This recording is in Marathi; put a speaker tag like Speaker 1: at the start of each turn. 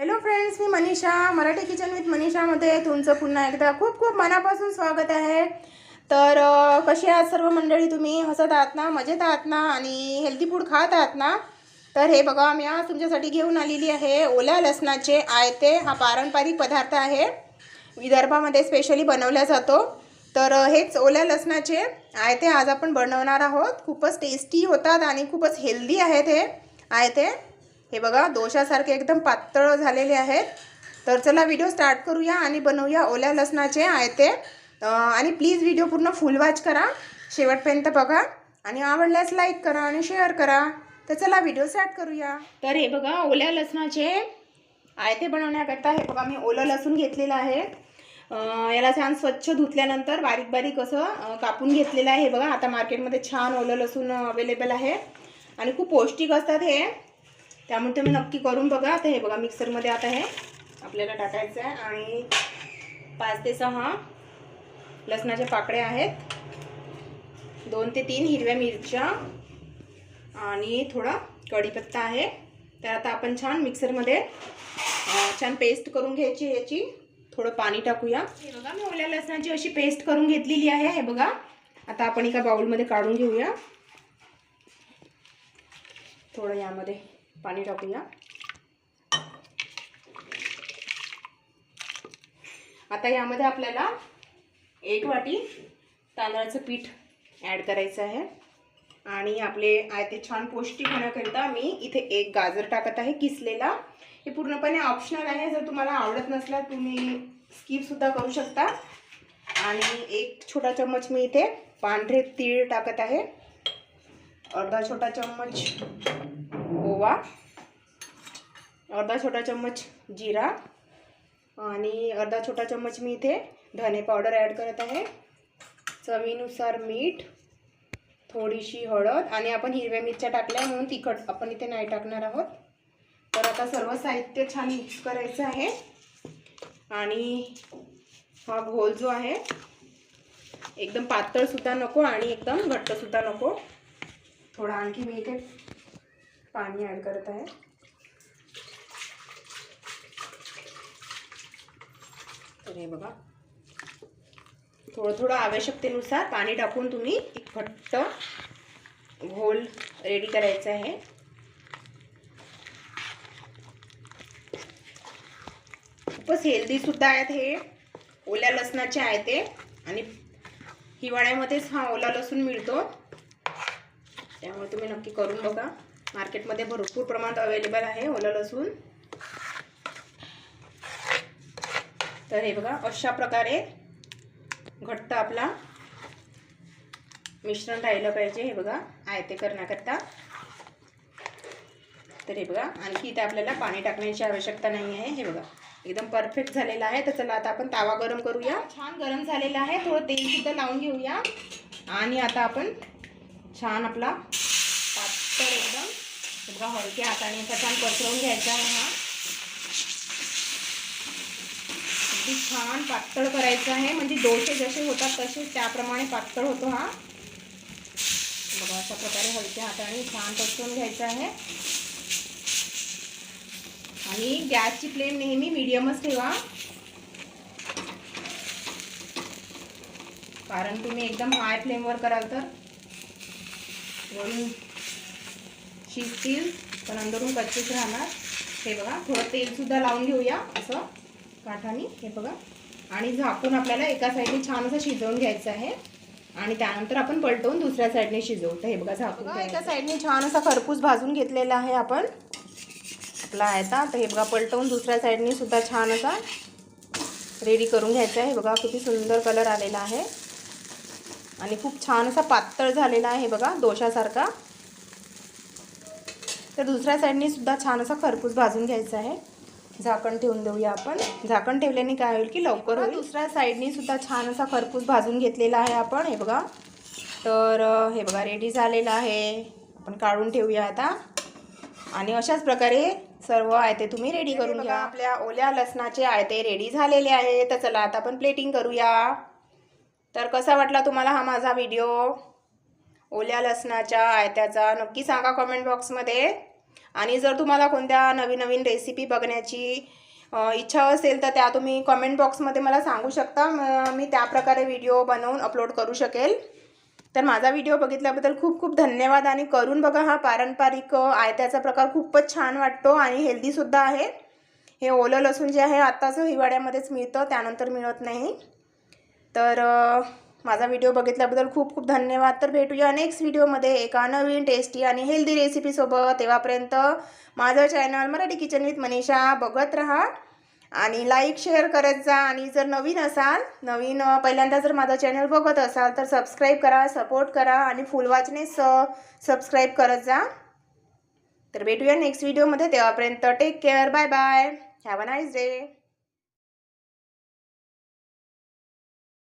Speaker 1: हॅलो फ्रेंड्स मी मनीषा मराठी किचन विथ मनीषामध्ये तुमचं पुन्हा एकदा खूप खूप मनापासून स्वागत आहे. तर कशी आहात सर्व मंडळी तुम्ही? हसत आहात ना? मजेत आहात ना? आणि हेल्दी फूड खात आहात ना? तर हे बघा मी आज तुमच्यासाठी घेऊन आलेली आहे ओल्या लसणाचे आयते. हा पारंपरिक पदार्थ आहे. विदर्भामध्ये स्पेशली बनवला जातो. तर हेच ओल्या लसणाचे आयते आज आपण बनवणार आहोत. खूपच टेस्टी होतात आणि खूपच हेल्दी आहेत हे आयते. हे बघा दोशासारखे एकदम पातळ झालेले आहेत. तर चला व्हिडिओ स्टार्ट करूया आणि बनवूया ओल्या लसणाचे आयते. आणि प्लीज व्हिडिओ पूर्ण फुल वॉच करा. शेवटपर्यंत बघा. आणि आवडल्यास लाईक करा आणि शेअर करा. तर चला व्हिडिओ स्टार्ट करूया. तर हे बघा ओल्या लसणाचे आयते बनवण्याकरता हे बघा मी ओलं लसूण घेतलेलं आहे. याला छान स्वच्छ धुतल्यानंतर बारीक बारीक असं कापून घेतलेलं आहे. हे बघा आता मार्केटमध्ये छान ओलं लसूण अवेलेबल आहे. आणि खूप पौष्टिक असतात हे. त्यामुळे तुम्ही नक्की करून बघा. आता हे बघा मिक्सरमध्ये आता हे आपल्याला टाकायचं आहे. आणि पाच ते सहा लसणाच्या पाकळ्या आहेत. दोन ते तीन हिरव्या मिरच्या आणि थोडा कढीपत्ता आहे. तर आता आपण छान मिक्सरमध्ये छान पेस्ट करून घ्यायची याची. थोडं पाणी टाकूया. हे बघा मी ओल्या लसणाची अशी पेस्ट करून घेतलेली आहे. हे बघा आता आपण एका बाउलमध्ये काढून घेऊया. थोडं यामध्ये पाणी टाकूया. आता यामध्ये आपल्याला एक वाटी तांदळाचं पीठ ॲड करायचं आहे. आणि आपले आयते छान पौष्टिक होण्याकरिता मी इथे एक गाजर टाकत आहे किसलेला. हे पूर्णपणे ऑप्शनल आहे जर तुम्हाला आवडत नसला तुम्ही स्किपसुद्धा करू शकता. आणि एक छोटा चम्मच मी इथे पांढरे तीळ टाकत आहे. अर्धा छोटा चम्मच ओवा अर्धा छोटा चम्मच जिरा आणि अर्धा छोटा चम्मच मी इथे धने पावडर ॲड करत आहे. चवीनुसार मीठ थोडीशी हळद आणि आपण हिरव्या मिरच्या टाकल्या म्हणून तिखट आपण इथे नाही टाकणार आहोत. तर आता सर्व साहित्य छान मिक्स करायचं आहे. आणि हा घोल जो आहे एकदम पातळसुद्धा नको आणि एकदम घट्टसुद्धा नको. थोडा आणखी मी इथे पाणी ॲड करत आहे. तर हे बघा. थोडं थोडं आवश्यकतेनुसार पाणी टाकून तुम्ही एक घट्ट घोल रेडी करायचा आहे. खूपच हेल्दीसुद्धा आहेत हे. ओल्या लसणाचे आहे ते. आणि हिवाळ्यामध्येच हा ओला लसूण मिळतो. त्यामुळे तुम्ही नक्की करून बघा. मार्केटमध्ये भरपूर प्रमाणात अवेलेबल आहे ओलं लसूण. तर हे बघा अशा प्रकारे घट्ट आपला मिश्रण राहिलं पाहिजे हे बघा आयते करण्याकरता. तर हे बघा आणखी इथे आपल्याला पाणी टाकण्याची आवश्यकता नाही आहे हे बघा. एकदम परफेक्ट झालेला आहे. तर चला आता आपण तावा गरम करूया. छान गरम झालेला आहे. थोडं तेलसुद्धा लावून घेऊया. आणि आता आपण छान आपला पातळ एकदम बघा हलक्या हाताने असा छान पसरवून घ्यायचा आहे हा. अगदी छान पातळ करायचं आहे. म्हणजे डोसे जसे होतात तसे त्याप्रमाणे पातळ होतो हा. बघा अशा प्रकारे हलक्या हाताने छान पसरवून घ्यायचं आहे. आणि गॅसची फ्लेम नेहमी मिडियमच ठेवा. कारण तुम्ही एकदम हाय फ्लेमवर कराल तर. वरून शिजतील पण अंदरून कच्चेच राहणार. हे बघा थोडं तेलसुद्धा लावून घेऊया असं. काठाने हे बघा. आणि झाकून आपल्याला एका साईडने छान असं शिजवून घ्यायचं आहे. आणि त्यानंतर आपण पलटवून दुसऱ्या साईडने शिजवू तर हे बघा झाकून एका साईडने छान असा खरपूस भाजून घेतलेला आहे आपण. आपला आयता तर हे बघा पलटवून दुसऱ्या साईडने सुद्धा छान असा रेडी करून घ्यायचा आहे. बघा किती सुंदर कलर आलेला आहे. आणि खूप छान असा पातळ झालेला आहे बघा दोशासारखा तर दुसऱ्या साईडने सुद्धा छान असा खरपूस भाजून घ्यायचा आहे. झाकण ठेवून देऊया आपण. झाकण ठेवल्याने काय होईल की लवकर होईल. दुसऱ्या साईडने सुद्धा छान असा खरपूस भाजून घेतलेला आहे आपण. हे बघा. तर हे बघा रेडी झालेलं आहे. आपण काढून ठेवूया आता. आणि अशाच प्रकारे सर्व आयते तुम्ही रेडी करून घ्या. आपल्या ओल्या लसणाचे आयते रेडी झालेले आहे तर चला आता आपण प्लेटिंग करूया. तर कसा वाटला तुम्हाला हा माझा व्हिडिओ ओल्या लसणाच्या आयत्याचा नक्की सांगा कमेंट बॉक्समध्ये आणि जर तुम्हाला कोणत्या नवीन नवीन रेसिपी बघण्याची इच्छा असेल तर त्या तुम्ही कमेंट बॉक्समध्ये मला सांगू शकता. मी त्याप्रकारे व्हिडिओ बनवून अपलोड करू शकेल. तर माझा व्हिडिओ बघितल्याबद्दल खूप खूप धन्यवाद आणि करून बघा हा पारंपरिक आयत्याचा प्रकार खूपच छान वाटतो आणि हेल्दीसुद्धा आहे. हे ओलं लसूण जे आहे आत्ताचं हिवाळ्यामध्येच मिळतं त्यानंतर मिळत नाही. तर माझा व्हिडिओ बघितल्याबद्दल खूप खूप धन्यवाद. तर भेटूया नेक्स्ट व्हिडिओमध्ये एका नवीन टेस्टी आणि हेल्दी रेसिपीसोबत तेव्हापर्यंत माझं channel Marathi kitchen with Manisha बघत राहा आणि लाईक शेअर करत जा. आणि जर नवीन असाल नवीन पहिल्यांदा जर माझं चॅनल बघत असाल तर सबस्क्राईब करा सपोर्ट करा आणि फुल वाचनेस सबस्क्राईब करत जा. तर भेटूया नेक्स्ट व्हिडिओमध्ये तेव्हापर्यंत take care bye bye have a nice day